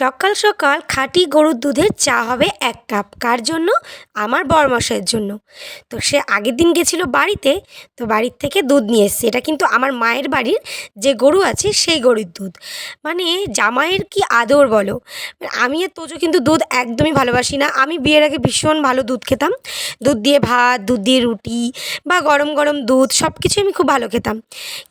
সকাল সকাল খাঁটি গরুর দুধের চা হবে এক কাপ। কার জন্য? আমার বরমশাইয়ের জন্য। তো সে আগের দিন গেছিল বাড়িতে, তো বাড়ির থেকে দুধ নিয়ে এসছে। এটা কিন্তু আমার মায়ের বাড়ির যে গরু আছে, সেই গরুর দুধ। মানে জামাইয়ের কি আদর বলো? আমি আর তোজো কিন্তু দুধ একদমই ভালোবাসি না। আমি বিয়ের আগে ভীষণ ভালো দুধ খেতাম। দুধ দিয়ে ভাত, দুধ দিয়ে রুটি বা গরম গরম দুধ সব কিছুই আমি খুব ভালো খেতাম।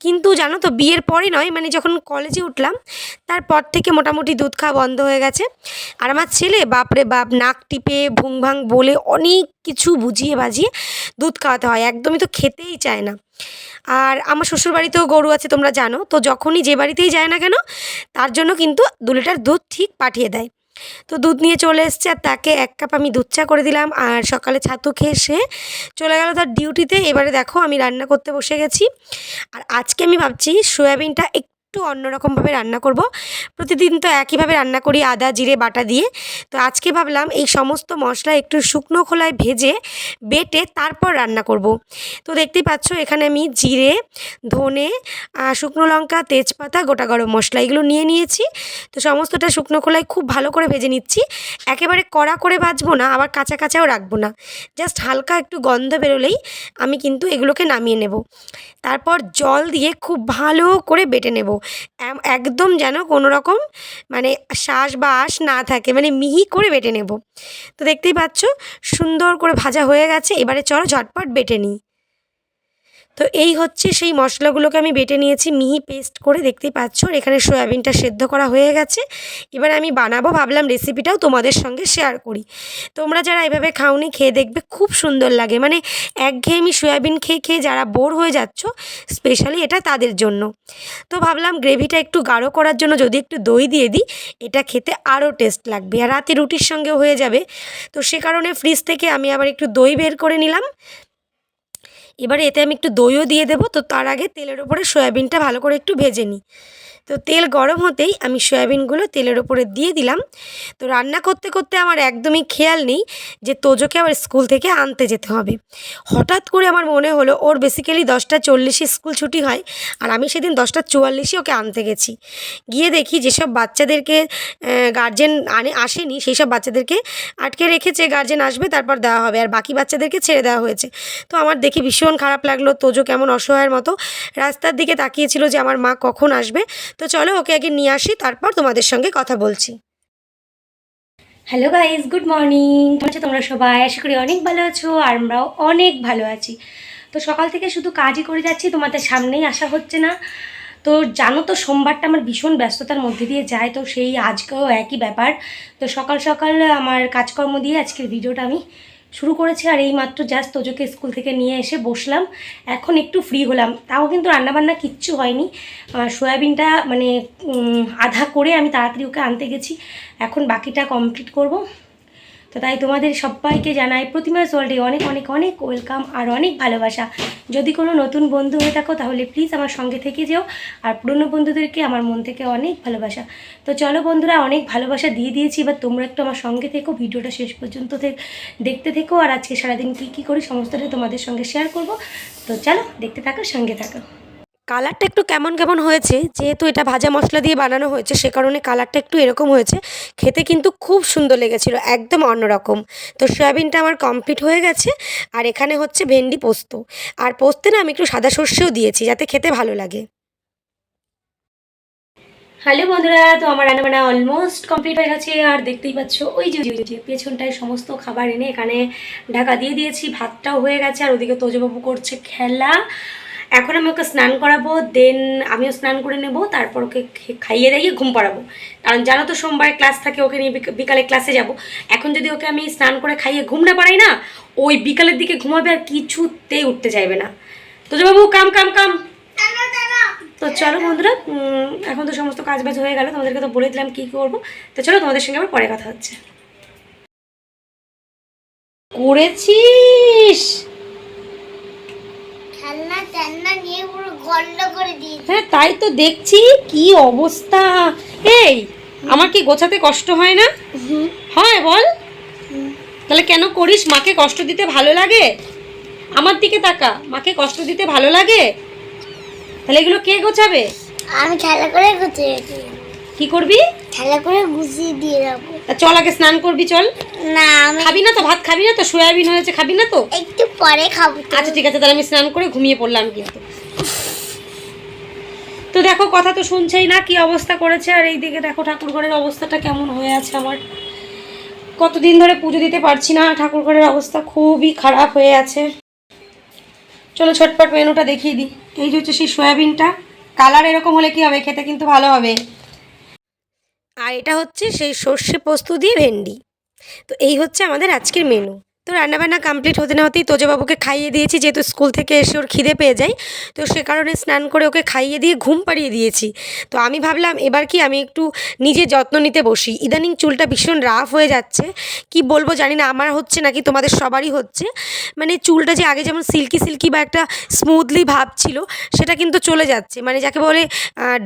কিন্তু জানো তো, বিয়ের পরে নয় মানে যখন কলেজে উঠলাম, তারপর থেকে মোটামুটি দুধ খাওয়া বন্ধ হয়ে গেছে। আর আমার ছেলে, বাপরে বাপ, নাক টিপে, ভুং ভাং বলে অনেক কিছু বুঝিয়ে বাজিয়ে দুধ খাওয়াতে হয়, একদমই তো খেতেই চায় না। আর আমার শ্বশুর বাড়িতেও গরু আছে, তোমরা জানো, তো যখনই যে বাড়িতেই যায় না কেন, তার জন্য কিন্তু দু লিটার দুধ ঠিক পাঠিয়ে দেয়। তো দুধ নিয়ে চলে এসছে, আর তাকে এক কাপ আমি দুধ চা করে দিলাম, আর সকালে ছাতু খেয়ে সে চলে গেল তার ডিউটিতে এবারে দেখো, আমি রান্না করতে বসে গেছি। আর আজকে আমি ভাবছি, সয়াবিনটা একটু অন্যরকমভাবে রান্না করব। প্রতিদিন তো একইভাবে রান্না করি আদা, জিরে, বাটা দিয়ে। তো আজকে ভাবলাম এই সমস্ত মশলা একটু শুকনো খোলায় ভেজে বেটে তারপর রান্না করব। তো দেখতেই পাচ্ছ এখানে আমি জিরে, ধনে শুকনো লঙ্কা, তেজপাতা, গোটা গরম মশলা এগুলো নিয়ে নিয়েছি। তো সমস্তটা শুকনো খোলায় খুব ভালো করে ভেজে নিচ্ছি। একেবারে কড়া করে ভাজবো না, আবার কাঁচা কাঁচাও রাখব না। জাস্ট হালকা একটু গন্ধ বেরোলেই আমি কিন্তু এগুলোকে নামিয়ে নেব। তারপর জল দিয়ে খুব ভালো করে বেটে নেব। একদম যেন কোনো রকম মানে শ্বাস বা আশ না থাকে মানে মিহি করে বেটে নেব। তো দেখতেই পাচ্ছ, সুন্দর করে ভাজা হয়ে গেছে, এবারে চলো ঝটপট বেটে নিই। তো এই হচ্ছে সেই মশলাগুলোকে আমি বেটে নিয়েছি, মিহি পেস্ট করে দেখতেই পাচ্ছ এখানে সয়াবিনটা সেদ্ধ করা হয়ে গেছে। এবার আমি বানাবো, ভাবলাম রেসিপিটাও তোমাদের সঙ্গে শেয়ার করি। তোমরা যারা এভাবে খাওনি, খেয়ে দেখবে খুব সুন্দর লাগে। মানে একঘেয়েমি সয়াবিন খেয়ে খেয়ে যারা বোর হয়ে যাচ্ছ স্পেশালি এটা তাদের জন্য। তো ভাবলাম গ্রেভিটা একটু গাঢ় করার জন্য যদি একটু দই দিয়ে দিই, এটা খেতে আরও টেস্ট লাগবে। আর রাতে রুটির সঙ্গেও হয়ে যাবে। তো সে কারণে ফ্রিজ থেকে আমি আবার একটু দই বের করে নিলাম। এবারে এতে আমি একটু দইও দিয়ে দেবো, তো তার আগে তেলের ওপরে সয়াবিনটা ভালো করে একটু ভেজে নিই। তো তেল গরম হতেই আমি সয়াবিনগুলো তেলের ওপরে দিয়ে দিলাম। তো রান্না করতে করতে আমার একদমই খেয়াল নেই যে তোজোকে আবার স্কুল থেকে আনতে যেতে হবে। হঠাৎ করে আমার মনে হলো, ওর বেসিক্যালি দশটা চল্লিশে স্কুল ছুটি হয় আর আমি সেদিন দশটা চুয়াল্লিশে ওকে আনতে গেছি। গিয়ে দেখি যেসব বাচ্চাদেরকে গার্জেন আনে, আসেনি সেই সব বাচ্চাদেরকে আটকে রেখেছে গার্জেন আসবে, তারপর দেওয়া হবে আর বাকি বাচ্চাদেরকে ছেড়ে দেওয়া হয়েছে। তো আমার দেখে ভীষণ খারাপ লাগল, তোজো কেমন অসহায়ের মতো। রাস্তার দিকে তাকিয়েছিল যে আমার মা কখন আসবে? তো চলো ওকে আগে নিয়ে আসি, তারপর তোমাদের সঙ্গে কথা বলছি। হ্যালো গাইজ গুড মর্নিং আচ্ছা তোমরা সবাই? আশা করি অনেক ভালো আছো, আর আমরাও অনেক ভালো আছি। তো সকাল থেকে শুধু কাজই করে যাচ্ছি, তোমাদের সামনেই আসা হচ্ছে না। তো জানো তো সোমবারটা আমার ভীষণ ব্যস্ততার মধ্যে দিয়ে যায়, তো সেই আজকেও একই ব্যাপার। তো সকাল সকাল আমার কাজকর্ম দিয়ে আজকের ভিডিওটা আমি শুরু করেছি আর এই মাত্র জাস্ট তোজোকে স্কুল থেকে নিয়ে এসে বসলাম। এখন একটু ফ্রি হলাম। তাও কিন্তু রান্নাবান্না কিচ্ছু হয়নি। সয়াবিনটা মানে আধা করে আমি তাড়াতাড়ি ওকে আনতে গেছি। এখন বাকিটা কমপ্লিট করব। তো তাই তোমাদের সবাইকে জানাই প্রতিমা ওয়ার্ল্ডে অনেক অনেক অনেক ওয়েলকাম আর অনেক ভালোবাসা। যদি কোনো নতুন বন্ধু হয়ে থাকো, তাহলে প্লিজ আমার সঙ্গে থেকে যেও আর পুরনো বন্ধুদেরকে আমার মন থেকে অনেক ভালোবাসা। তো চলো বন্ধুরা, অনেক ভালোবাসা দিয়ে দিয়েছি, এবার তোমরা একটু আমার সঙ্গে থেকো, ভিডিওটা শেষ পর্যন্ত দেখতে থেকো আর আজকে সারাদিন কী কী করি, সমস্তটা তোমাদের সঙ্গে শেয়ার করব। তো চলো, দেখতে থাকো, সঙ্গে থাকো। কালারটা একটু কেমন কেমন হয়েছে, যেহেতু এটা ভাজা মশলা দিয়ে বানানো হয়েছে, সে কারণে কালারটা একটু এরকম হয়েছে, খেতে কিন্তু খুব সুন্দর লেগেছিল, একদম অন্যরকম। তো সয়াবিনটা আমার কমপ্লিট হয়ে গেছে, আর এখানে হচ্ছে ভেন্ডি পোস্ত। আর পোস্তে না আমি একটু সাদা সর্ষেও দিয়েছি, যাতে খেতে ভালো লাগে। হ্যালো বন্ধুরা, তো আমার রান্নাবান্না অলমোস্ট কমপ্লিট হয়ে গেছে, আর দেখতেই পাচ্ছ, ওই যে যে, পেছনটায় সমস্ত খাবার এনে এখানে ঢাকা দিয়ে দিয়েছি, ভাতটাও হয়ে গেছে, আর ওদিকে তোজবাবু করছে খেলা। এখন আমি ওকে স্নান করাবো দেন আমিও স্নান করে নেব, তারপর ওকে খাইয়ে দাইয়ে ঘুম পাড়াবো। কারণ জানো তো সোমবারে ক্লাস থাকে, ওকে নিয়ে বিক- বিকালে ক্লাসে যাব। এখন যদি ওকে আমি স্নান করে খাইয়ে ঘুম না পাড়াই না, ওই বিকালের দিকে ঘুমাবে আর কিছুতেই উঠতে চাইবে না। তোজবাবু কাম কাম কাম। তো চলো বন্ধুরা এখন তো সমস্ত কাজ বাজ হয়ে গেল, তোমাদেরকে তো বলে দিলাম কী করব। তো চলো তোমাদের সঙ্গে আবার পরে কথা হচ্ছে। করেছিস? গন্ড করে দিয়েছে। হ্যাঁ তাই তো দেখছি কি অবস্থা। এই আমার কি গোছাতে কষ্ট হয় না? হয় বল। তাহলে কেন করিস? মাকে কষ্ট দিতে ভালো লাগে? আমার দিকে তাকা। মাকে কষ্ট দিতে ভালো লাগে? তাহলে এগুলো কে গোছাবে? আমি খেলা করে করতে গেছি কি করবি? ঠেলা করে গুছিয়ে দিয়ে তা চল আগে স্নান করবি চল। না আমি খাবি না তো? ভাত খাবি না তো? সয়াবিন হয়েছে খাবি না তো? একটু পরে খাব। আচ্ছা ঠিক আছে তাহলে আমি স্নান করে ঘুমিয়ে পড়লাম কিন্তু। তো দেখো, কথা তো শুনছেই না, কি অবস্থা করেছে, আর এই দিকে দেখো ঠাকুর ঘরের অবস্থাটা কেমন হয়ে আছে আমার। কতদিন ধরে পুজো দিতে পারছি না ঠাকুর ঘরের অবস্থা খুবই খারাপ হয়ে আছে। চলো ছটপট মেনুটা দেখিয়ে দিই। এই যে হচ্ছে সেই সয়াবিনটা, কালার এরকম হলে কি হবে? খেতে কিন্তু ভালো হবে। আর এটা হচ্ছে সেই সর্ষে পোস্ত দিয়ে ভেন্ডি। তো এই হচ্ছে আমাদের আজকের মেনু। তো রান্নাবান্না কমপ্লিট হতে না হতেই তোজবাবুকে খাইয়ে দিয়েছি, যেহেতু স্কুল থেকে এসে ওর খিদে পেয়ে যায়। তো সে কারণে স্নান করে ওকে খাইয়ে দিয়ে ঘুম পাড়িয়ে দিয়েছি। তো আমি ভাবলাম, এবার কি আমি একটু নিজে যত্ন নিতে বসি। ইদানিং চুলটা ভীষণ রাফ হয়ে যাচ্ছে। কি বলব জানি না, আমার হচ্ছে নাকি তোমাদের সবারই হচ্ছে। মানে চুলটা যে আগে যেমন সিল্কি সিল্কি বা একটা স্মুথলি ভাব ছিল, সেটা কিন্তু চলে যাচ্ছে। মানে যাকে বলে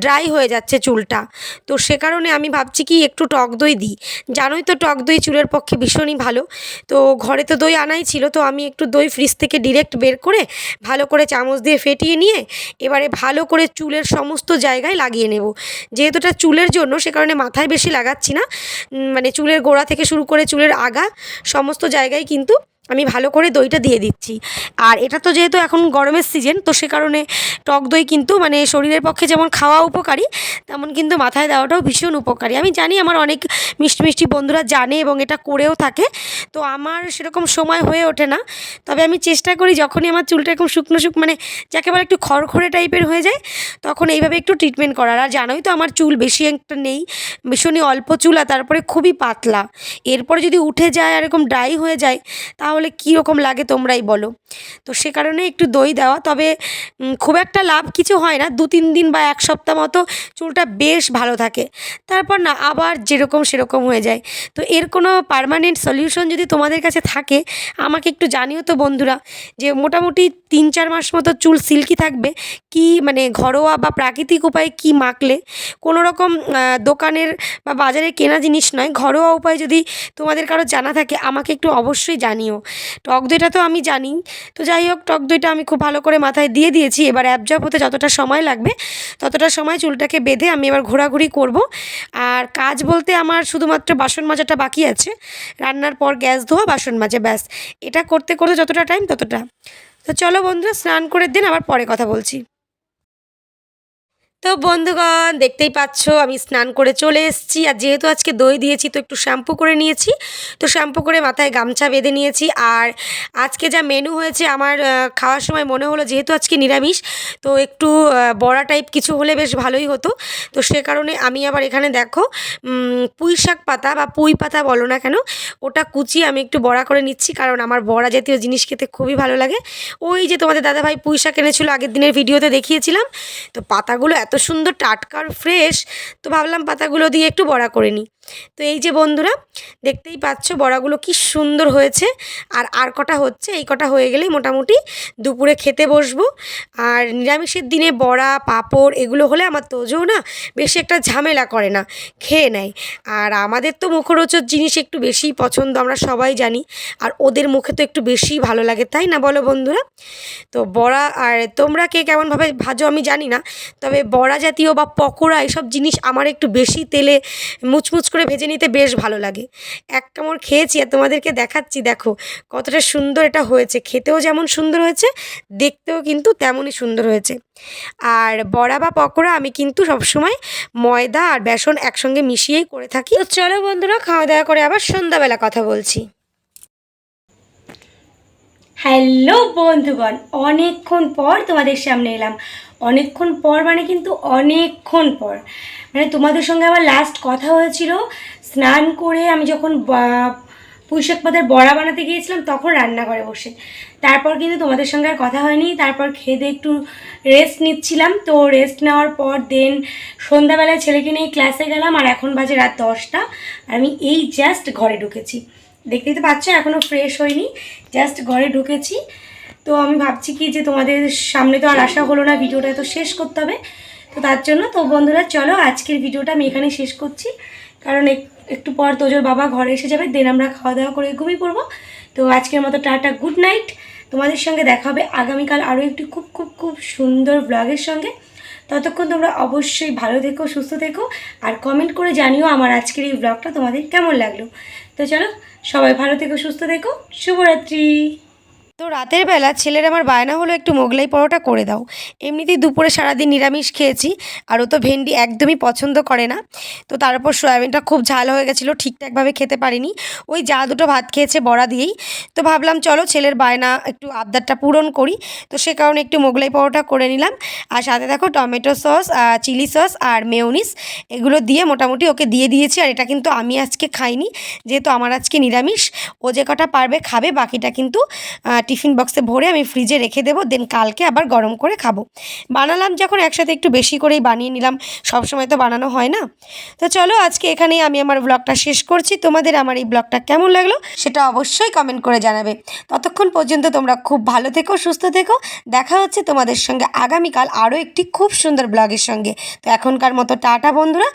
ড্রাই হয়ে যাচ্ছে চুলটা। তো সে কারণে আমি ভাবছি কি একটু টক দই দিই। জানোই তো টক দই চুলের পক্ষে ভীষণই ভালো। তো ঘরে তো দই আনাই ছিল, তো আমি একটু দই ফ্রিজ থেকে ডিরেক্ট বের করে ভালো করে চামচ দিয়ে ফেটিয়ে নিয়ে এবারে ভালো করে চুলের সমস্ত জায়গায় লাগিয়ে নেব। যেহেতু এটা চুলের জন্য, সে কারণে মাথায় বেশি লাগাচ্ছি না। মানে চুলের গোড়া থেকে শুরু করে চুলের আগা সমস্ত জায়গায় কিন্তু আমি ভালো করে দইটা দিয়ে দিচ্ছি। আর এটা তো যেহেতু এখন গরমের সিজন তো সে কারণে টক দই কিন্তু মানে শরীরের পক্ষে যেমন খাওয়া উপকারী, তেমন কিন্তু মাথায় দেওয়াটাও ভীষণ উপকারী। আমি জানি আমার অনেক মিষ্টি মিষ্টি বন্ধুরা জানে এবং এটা করেও থাকে, তো আমার সেরকম সময় হয়ে ওঠে না। তবে আমি চেষ্টা করি যখনই আমার চুলটা এরকম শুকনো শুক মানে যাকে বলে একটু খড়খড়ে টাইপের হয়ে যায়, তখন এইভাবে একটু ট্রিটমেন্ট করার। আর জানোই তো আমার চুল বেশি একটা নেই, ভীষণই অল্প চুল আর তারপরে খুবই পাতলা। এরপরে যদি উঠে যায় আর এরকম ড্রাই হয়ে যায় তাহলে কীরকম লাগে তোমরাই বলো। তো সে কারণে একটু দই দেওয়া। তবে খুব একটা লাভ কিছু হয় না। দু তিন দিন বা এক সপ্তাহ মতো চুলটা বেশ ভালো থাকে। তারপর না, আবার যেরকম সেরকম হয়ে যায়। তো এর কোনো পার্মানেন্ট সলিউশন যদি তোমাদের কাছে থাকে, আমাকে একটু জানিও তো বন্ধুরা। যে মোটামুটি তিন চার মাস মতো চুল সিল্কি থাকবে। কি মানে ঘরোয়া বা প্রাকৃতিক উপায়ে কি মাখলে? কোনো রকম দোকানের বা বাজারে কেনা জিনিস নয়। ঘরোয়া উপায় যদি তোমাদের কারও জানা থাকে, আমাকে একটু অবশ্যই জানিও। টক দইটা তো আমি জানি। তো যাই হোক, টক দইটা আমি খুব ভালো করে মাথায় দিয়ে দিয়েছি। এবার অ্যাবজর্ব হতে যতটা সময় লাগবে, ততটা সময় চুলটাকে বেঁধে আমি এবার ঘোরাঘুরি করব। আর কাজ বলতে আমার শুধুমাত্র বাসন মাজাটা বাকি আছে। রান্নার পর গ্যাস ধোয়া, বাসন মাজা, ব্যাস। এটা করতে করতে যতটা টাইম ততটা। তো চলো বন্ধুরা, স্নান করে দিন, আবার পরে কথা বলছি। তো বন্ধুগণ, দেখতেই পাচ্ছ আমি স্নান করে চলে এসেছি। আর যেহেতু আজকে দই দিয়েছি, তো একটু শ্যাম্পু করে নিয়েছি। তো শ্যাম্পু করে মাথায় গামছা বেঁধে নিয়েছি। আর আজকে যা মেনু হয়েছে, আমার খাওয়ার সময় মনে হলো যেহেতু আজকে নিরামিষ, তো একটু বড়া টাইপ কিছু হলে বেশ ভালোই হতো। তো সে কারণে আমি আবার এখানে দেখো পুঁই শাক পাতা বা পুঁই পাতা বলো না কেন, ওটা কুচিয়ে আমি একটু বড়া করে নিচ্ছি। কারণ আমার বড়া জাতীয় জিনিস খেতে খুবই ভালো লাগে। ওই যে তোমাদের দাদাভাই পুঁই শাক এনেছিলো আগের দিনের ভিডিওতে দেখিয়েছিলাম। তো পাতাগুলো এত সুন্দর টাটকা আর ফ্রেশ তো ভাবলাম পাতাগুলো দিয়ে একটু বড়া করে নিই। তো এই যে বন্ধুরা, দেখতেই পাচ্ছ বড়াগুলো কি সুন্দর হয়েছে। আর আর কটা হচ্ছে, এই কটা হয়ে গেলেই মোটামুটি দুপুরে খেতে বসবো। আর নিরামিষের দিনে বড়া, পাঁপড় এগুলো হলে আমার তোজও না বেশি একটা ঝামেলা করে না, খেয়ে নেয়। আর আমাদের তো মুখরোচক জিনিস একটু বেশিই পছন্দ, আমরা সবাই জানি। আর ওদের মুখে তো একটু বেশিই ভালো লাগে, তাই না বলো বন্ধুরা? তো বড়া, আর তোমরা কে কেমনভাবে ভাজো আমি জানি না, তবে বড়া জাতীয় বা পকোড়া এসব জিনিস আমার একটু বেশি তেলে মুচমুচ করে ভেজে নিতে বেশ ভালো লাগে। এক কামড় খেয়েছি আর তোমাদেরকে দেখাচ্ছি, দেখো কতটা সুন্দর এটা হয়েছে। খেতেও যেমন সুন্দর হয়েছে, দেখতেও কিন্তু তেমনই সুন্দর হয়েছে। আর বড়া বা পকোড়া আমি কিন্তু সবসময় ময়দা আর বেসন একসঙ্গে মিশিয়েই করে থাকি। তো চলো বন্ধুরা, খাওয়া দাওয়া করে আবার সন্ধ্যাবেলা কথা বলছি। হ্যালো বন্ধুগণ, অনেকক্ষণ পর তোমাদের সামনে এলাম। অনেকক্ষণ পর মানে কিন্তু অনেকক্ষণ পর। মানে তোমাদের সঙ্গে আমার লাস্ট কথা হয়েছিল, স্নান করে আমি যখন পুঁইশাক পাতার বড়া বানাতে গিয়েছিলাম, তখন রান্নাঘরে বসে। তারপর কিন্তু তোমাদের সঙ্গে আর কথা হয়নি, তারপর খেয়ে একটু রেস্ট নিচ্ছিলাম। তো রেস্ট নেওয়ার পর দেন সন্ধ্যাবেলায় ছেলেকে নিয়ে ক্লাসে গেলাম, আর এখন বাজে রাত দশটা। আমি এই জাস্ট ঘরে ঢুকেছি। দেখতেই তো পাচ্ছ এখনও ফ্রেশ হয়নি। জাস্ট ঘরে ঢুকেছি। তো আমি ভাবছি কি যে তোমাদের সামনে তো আর আসা হলো না, ভিডিওটা তো শেষ করতে হবে। তো তার জন্য তো বন্ধুরা, চলো আজকের ভিডিওটা আমি এখানে শেষ করছি। কারণ এক- একটু পর তোজোর বাবা ঘরে এসে যাবে, দেন আমরা খাওয়া দাওয়া করে ঘুমিয়ে পড়ব। তো আজকের মতো টাটা, গুড নাইট। তোমাদের সঙ্গে দেখা হবে আগামীকাল আরও একটি খুব খুব খুব সুন্দর ব্লগের সঙ্গে। ততক্ষণ তোমরা অবশ্যই ভালো থেকো, সুস্থ থেকো, আর কমেন্ট করে জানিও আমার আজকের এই ব্লগটা তোমাদের কেমন লাগল। তো চলো, সবাই ভালো থেকো, সুস্থ থেকো। শুভরাত্রি। তো রাতের বেলা ছেলের আমার বায়না হলো একটু মোগলাই পরোটা করে দাও। এমনিতেই দুপুরে সারাদিন নিরামিষ খেয়েছি, আর ও তো ভেন্ডি একদমই পছন্দ করে না। তো তার উপর সয়াবিনটা খুব ঝাল হয়ে গেছিল, ঠিকঠাকভাবে খেতে পারিনি। ওই যা দুটো ভাত খেয়েছে বড়া দিয়েই। তো ভাবলাম চলো ছেলের বায়না একটু আবদারটা পূরণ করি। তো সে কারণে একটু মোগলাই পরোটা করে নিলাম। আর সাথে দেখো টমেটো সস চিলি সস আর মেয়নিস, এগুলো দিয়ে মোটামুটি ওকে দিয়ে দিয়েছি। আর এটা কিন্তু আমি আজকে খাইনি, যেহেতু আমার আজকে নিরামিষ। ও যে কটা পারবে খাবে, বাকিটা কিন্তু টিফিন বক্সে ভরে আমি ফ্রিজে রেখে দেবো, দেন কালকে আবার গরম করে খাব। বানালাম যখন একসাথে একটু বেশি করেই বানিয়ে নিলাম, সবসময় তো বানানো হয় না। তো চলো আজকে এখানেই আমি আমার ব্লগটা শেষ করছি। তোমাদের আমার এই ব্লগটা কেমন লাগল সেটা অবশ্যই কমেন্ট করে জানাবে। ততক্ষণ পর্যন্ত তোমরা খুব ভালো থেকো, সুস্থ থেকো। দেখা হচ্ছে তোমাদের সঙ্গে আগামীকাল আরও একটি খুব সুন্দর ব্লগের সঙ্গে। তো এখনকার মতো টাটা বন্ধুরা।